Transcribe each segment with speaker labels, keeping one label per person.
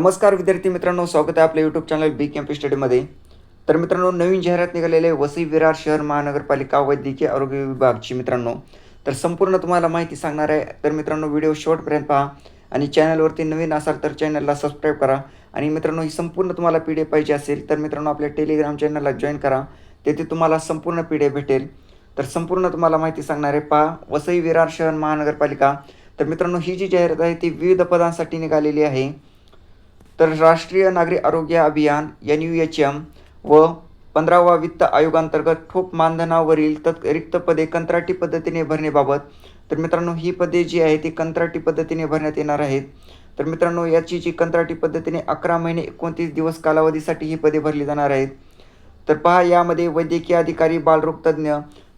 Speaker 1: नमस्कार विद्यार्थी मित्रांनो स्वागत आहे आपल्या यूट्यूब चॅनल बी कॅम्प स्टडीमध्ये तर मित्रांनो नवीन जाहिरात निघालेले वसई विरार शहर महानगरपालिका वैद्यकीय आरोग्य विभागची मित्रांनो. तर संपूर्ण तुम्हाला माहिती सांगणार आहे. तर मित्रांनो व्हिडिओ शेवटपर्यंत पहा आणि चॅनलवरती नवीन असाल तर चॅनलला सबस्क्राईब करा. आणि मित्रांनो ही संपूर्ण तुम्हाला पी डी एफ पाहिजे असेल तर मित्रांनो आपल्या टेलिग्राम चॅनलला जॉईन करा. तेथे तुम्हाला संपूर्ण पी डी एफ भेटेल. तर संपूर्ण तुम्हाला माहिती सांगणार आहे. पहा वसई विरार शहर महानगरपालिका. तर मित्रांनो ही जी जाहिरात आहे ती विविध पदांसाठी निघालेली आहे. तर राष्ट्रीय नागरी आरोग्य अभियान एन यू एच एम व पंधरावा वित्त आयोगांतर्गत ठोक मानधनावरील तत् रिक्त पदे कंत्राटी पद्धतीने भरण्याबाबत तर मित्रांनो ही पदे जी आहे ती कंत्राटी पद्धतीने भरण्यात येणार आहेत. तर मित्रांनो याची जी कंत्राटी पद्धतीने अकरा महिने एकोणतीस दिवस कालावधीसाठी ही पदे भरली जाणार आहेत. तर पहा यामध्ये वैद्यकीय अधिकारी बालरोग तज्ज्ञ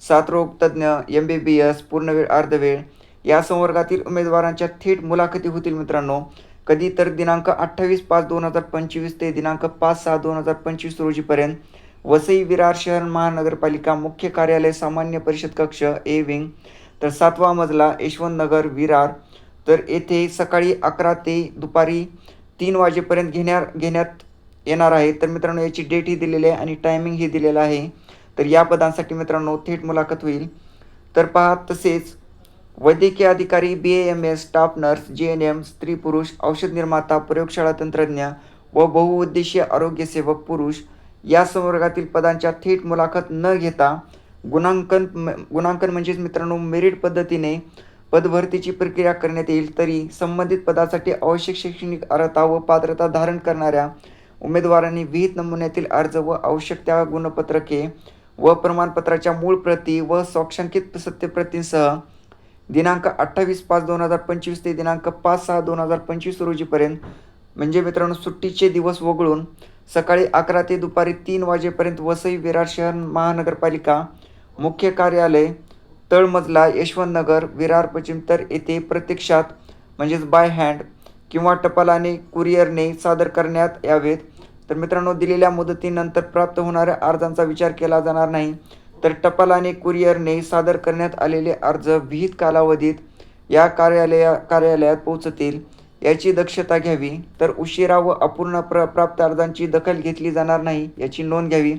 Speaker 1: साथरोग तज्ज्ञ एम बी बी एस पूर्णवेळ अर्धवेळ या संवर्गातील उमेदवारांच्या थेट मुलाखती होतील मित्रांनो. कधी तर दिनांक अठ्ठावीस पाच दोन हजार पंचवीस ते दिनांक पाच सहा दोन हजार पंचवीस रोजीपर्यंत वसई विरार शहर महानगरपालिका मुख्य कार्यालय सामान्य परिषद कक्ष ए विंग तर सातवा मजला यशवंत नगर विरार तर येथे सकाळी अकरा ते दुपारी तीन वाजेपर्यंत घेण्या घेण्यात येणार आहे. तर मित्रांनो याची डेट ही दिलेली आहे आणि टायमिंग ही दिलेलं आहे. तर या पदांसाठी मित्रांनो थेट मुलाखत होईल. तर पहा तसेच वैद्यकीय अधिकारी B M S staff nurse G N M स्त्री पुरुष औषध निर्माता प्रयोगशाळा तंत्रज्ञ व बहुउद्देशीय आरोग्य सेवक पुरुष या संवर्गातील पदांच्या थेट मुलाखत न घेता गुणांकन गुणांकन म्हणजेच मित्रांनो मेरिट पद्धतीने पदभरतीची प्रक्रिया करण्यात येईल. तरी संबंधित पदासाठी आवश्यक शैक्षणिक अर्हता व पात्रता धारण करणाऱ्या उमेदवारांनी विहित नमुन्यातील अर्ज व आवश्यक त्या गुणपत्रके व प्रमाणपत्राच्या मूळ प्रती व स्वाक्षांकित सत्यप्रतींसह दिनांक अठ्ठावीस पाच दोन हजार पंचवीस ते दिनांक पाच सहा दोन हजार पंचवीस रोजीपर्यंत म्हणजे मित्रांनो सुट्टीचे दिवस वगळून सकाळी अकरा ते दुपारी तीन वाजेपर्यंत वसई विरार शहर महानगरपालिका मुख्य कार्यालय तळमजला यशवंत नगर विरार पश्चिमतर येथे प्रत्यक्षात म्हणजेच बाय हँड किंवा टपालाने कुरिअरने सादर करण्यात यावेत. तर मित्रांनो दिलेल्या मुदतीनंतर प्राप्त होणाऱ्या अर्जांचा विचार केला जाणार नाही. तर टपाल आणि कुरिअरने सादर करण्यात आलेले अर्ज विहित कालावधीत या कार्यालया कार्यालयात पोहोचतील याची दक्षता घ्यावी. तर उशिरा व अपूर्ण प्र प्राप्त अर्जांची दखल घेतली जाणार नाही याची नोंद घ्यावी.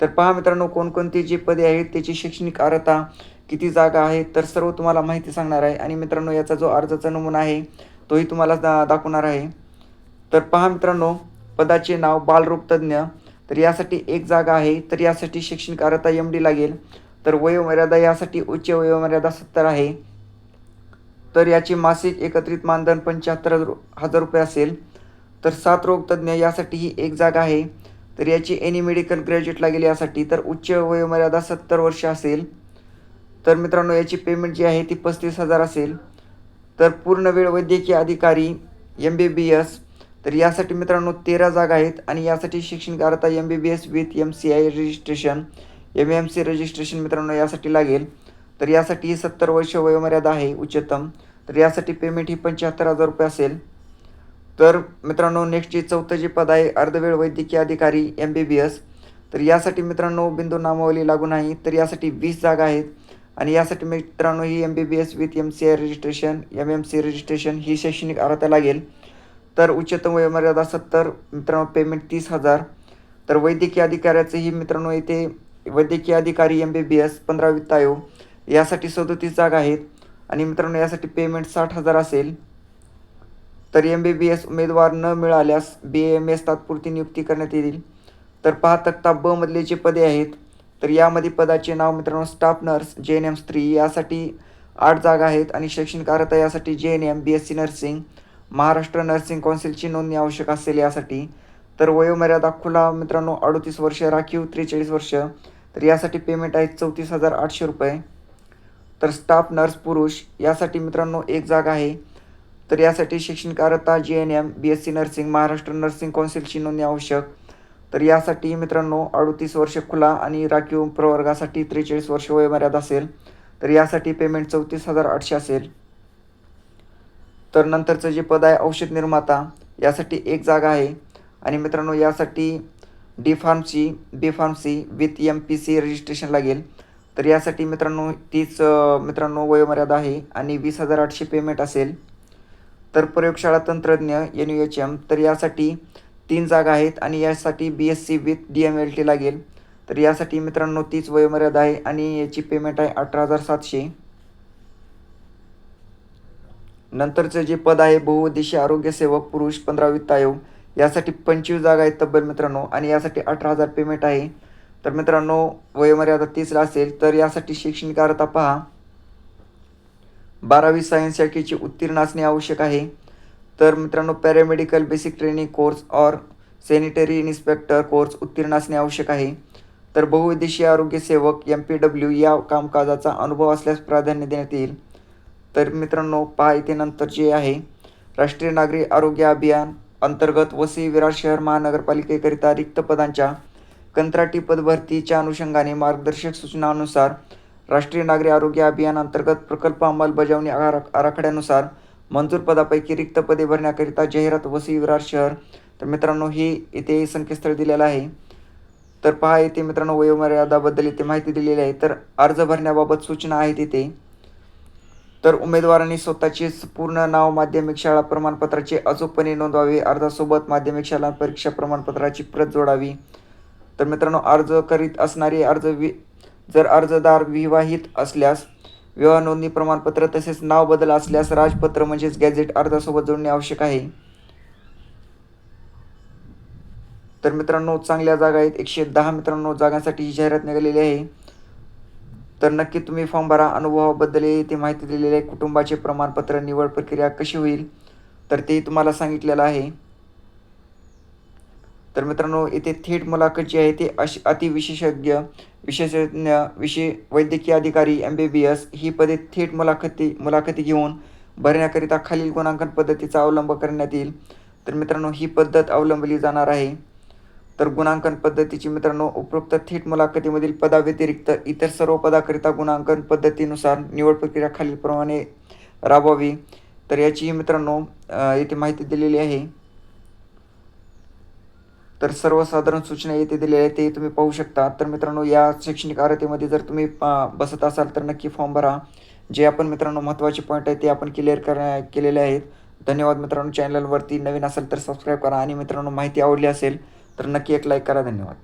Speaker 1: तर पहा मित्रांनो कोणकोणती जी पदे आहेत त्याची शैक्षणिक अर्हता किती जागा आहेत तर सर्व तुम्हाला माहिती सांगणार आहे. आणि मित्रांनो याचा जो अर्जाचा नमुना आहे तोही तुम्हाला दा दाखवणार आहे. तर पहा मित्रांनो पदाचे नाव बालरोगतज्ञ तर यासाठी एक जागा आहे तर यासाठी शैक्षणिक अर्हता एम डी लागेल. तर वयोमर्यादा यासाठी उच्च वयोमर्यादा सत्तर आहे. तर याची मासिक एकत्रित मानधन पंच्याहत्तर हजार हजार रुपये असेल. तर सात रोग तज्ज्ञ यासाठी ही एक जागा आहे. तर याची एनी मेडिकल ग्रॅज्युएट लागेल यासाठी तर उच्च वयोमर्यादा सत्तर वर्ष असेल. तर मित्रांनो याची पेमेंट जी आहे ती पस्तीस हजार असेल. तर पूर्ण वेळ वैद्यकीय अधिकारी एम बी बी एस तर यासाठी मित्रांनो तेरा जागा आहेत आणि यासाठी शैक्षणिक अर्हता M B B S with M C I registration M M C registration मित्रांनो यासाठी लागेल. तर यासाठी सत्तर वर्ष वयोमर्यादा आहे उच्चतम. तर यासाठी पेमेंट ही पंच्याहत्तर हजार रुपये असेल. तर मित्रांनो नेक्स्ट जे चौथं जे पद आहे अर्धवेळ वैद्यकीय अधिकारी एम बी बी एस तर यासाठी मित्रांनो बिंदू नामावली लागू नाही तर यासाठी वीस जागा आहेत. आणि यासाठी मित्रांनो ही M B B S with M C I registration M M C registration ही शैक्षणिक अर्हता लागेल. तर उच्चतम वयोमर्यादा सत्तर मित्रांनो पेमेंट तीस हजार. तर वैद्यकीय अधिकाऱ्याचंही मित्रांनो येथे वैद्यकीय अधिकारी एम बी बी एस पंधरा वित्त आयोग यासाठी सदोतीस जागा आहेत. आणि मित्रांनो यासाठी पेमेंट साठ हजार असेल. तर एम बी बी एस उमेदवार न मिळाल्यास बी एम एस तात्पुरती नियुक्ती करण्यात येईल. तर पहा तक्ता ब मधले जे पदे आहेत तर यामध्ये पदाचे नाव मित्रांनो staff nurse J N M स्त्री यासाठी आठ जागा आहेत. आणि शैक्षणिक अर्हता यासाठी J N M B S C nursing Maharashtra nursing कौन्सिलची नोंदणी आवश्यक असेल यासाठी. तर वयोमर्यादा खुला मित्रांनो अडतीस वर्ष राखीव त्रेचाळीस वर्ष. तर यासाठी पेमेंट आहे चौतीस हजार आठशे रुपये. तर स्टाफ नर्स पुरुष यासाठी मित्रांनो एक जागा आहे. तर यासाठी शैक्षणिक अर्हता G N M B S C nursing Maharashtra nursing कौन्सिलची नोंदणी आवश्यक. तर यासाठी मित्रांनो अडतीस वर्ष खुला आणि राखीव प्रवर्गासाठी त्रेचाळीस वर्ष वयोमर्यादा असेल. तर यासाठी पेमेंट चौतीस हजार आठशे असेल. तर नंतरचं जे पद आहे औषध निर्माता यासाठी एक जागा आहे. आणि मित्रांनो यासाठी D pharmacy B pharmacy with M P C registration लागेल. तर यासाठी मित्रांनो तीच मित्रांनो वयोमर्यादा आहे आणि वीस हजार आठशे पेमेंट असेल. तर प्रयोगशाळा तंत्रज्ञ एन यू एच एम तर यासाठी तीन जागा आहेत आणि यासाठी B S C with D M L T लागेल. तर यासाठी मित्रांनो तीच वयोमर्यादा आहे आणि याची पेमेंट आहे अठरा हजार सातशे. नंतरचं जे पद आहे बहुउद्देशी आरोग्य सेवक पुरुष पंधरा वित्त आयोग यासाठी पंचवीस जागा आहेत तब्बल मित्रांनो. आणि यासाठी अठरा हजार पेमेंट आहे. तर मित्रांनो वयोमर्यादा तीसला असेल तर यासाठी शैक्षणिक अर्हता पहा. बारावी सायन्स शाखेची उत्तीर्ण असणे आवश्यक आहे. तर मित्रांनो पॅरामेडिकल बेसिक ट्रेनिंग कोर्स और सॅनिटरी इन्स्पेक्टर कोर्स उत्तीर्ण असणे आवश्यक आहे. तर बहुउद्देशीय आरोग्य सेवक एम पी डब्ल्यू या कामकाजाचा अनुभव असल्यास प्राधान्य देण्यात येईल. तर मित्रांनो पहा इथे नंतर जे आहे राष्ट्रीय नागरी आरोग्य अभियान अंतर्गत वसई विरार शहर महानगरपालिकेकरिता रिक्त पदांच्या कंत्राटी पदभरतीच्या अनुषंगाने मार्गदर्शक सूचनानुसार राष्ट्रीय नागरी आरोग्य अभियान अंतर्गत प्रकल्प अंमलबजावणी आराखड्यानुसार मंजूर पदापैकी रिक्त पदे भरण्याकरिता जाहिरात वसई विरार शहर. तर मित्रांनो हे इथे संकेतस्थळ दिलेलं आहे. तर पहा इथे मित्रांनो वयोमर्यादाबद्दल इथे माहिती दिलेली आहे. तर अर्ज भरण्याबाबत सूचना आहेत इथे. तर उमेदवारांनी स्वतःचे पूर्ण नाव माध्यमिक शाळा प्रमाणपत्राचे अचूकपणे नोंदवावे. अर्जासोबत माध्यमिक शाळा परीक्षा प्रमाणपत्राची प्रत जोडावी. तर मित्रांनो अर्ज करीत असणारे अर्ज वि जर अर्जदार विवाहित असल्यास विवाह नोंदणी प्रमाणपत्र तसेच नाव बदल असल्यास राजपत्र म्हणजेच गॅझेट अर्जासोबत जोडणे आवश्यक आहे. तर मित्रांनो चांगल्या जागा आहेत. एकशे दहा मित्रांनो जागांसाठी ही जाहिरात निघालेली आहे. तर नक्की तुम्ही फॉर्म भरा. अनुभवाबद्दल येथे माहिती दिलेली आहे. कुटुंबाचे प्रमाणपत्र निवड प्रक्रिया कशी होईल तर ते तुम्हाला सांगितलेलं आहे. तर मित्रांनो इथे थेट मुलाखत जी आहे ते अश अतिविशेषज्ञ विशेषज्ञ विशे वैद्यकीय अधिकारी एम बी बी एस ही पदे थेट मुलाखती मुलाखती घेऊन भरण्याकरिता खालील गुणांकन पद्धतीचा अवलंब करण्यात येईल. तर मित्रांनो ही पद्धत अवलंबली जाणार आहे. तर गुणांकन पद्धतीची मित्रांनो उपरोक्त थेट मुलाखतीमधील पदाव्यतिरिक्त इतर सर्व पदाकरिता गुणांकन पद्धतीनुसार निवड प्रक्रिया खालीलप्रमाणे राबवावी. तर याची मित्रांनो येथे माहिती दिलेली आहे. तर सर्वसाधारण सूचना येथे दिलेल्या आहेत ते तुम्ही पाहू शकता. तर मित्रांनो या शैक्षणिक आरतीमध्ये जर तुम्ही बसत असाल तर नक्की फॉर्म भरा. जे आपण मित्रांनो महत्त्वाचे पॉईंट आहेत ते आपण क्लिअर कर केलेले आहेत. धन्यवाद मित्रांनो चॅनलवरती नवीन असेल तर सबस्क्राईब करा. आणि मित्रांनो माहिती आवडली असेल तर नक्की एक लाईक करा धन्यवाद.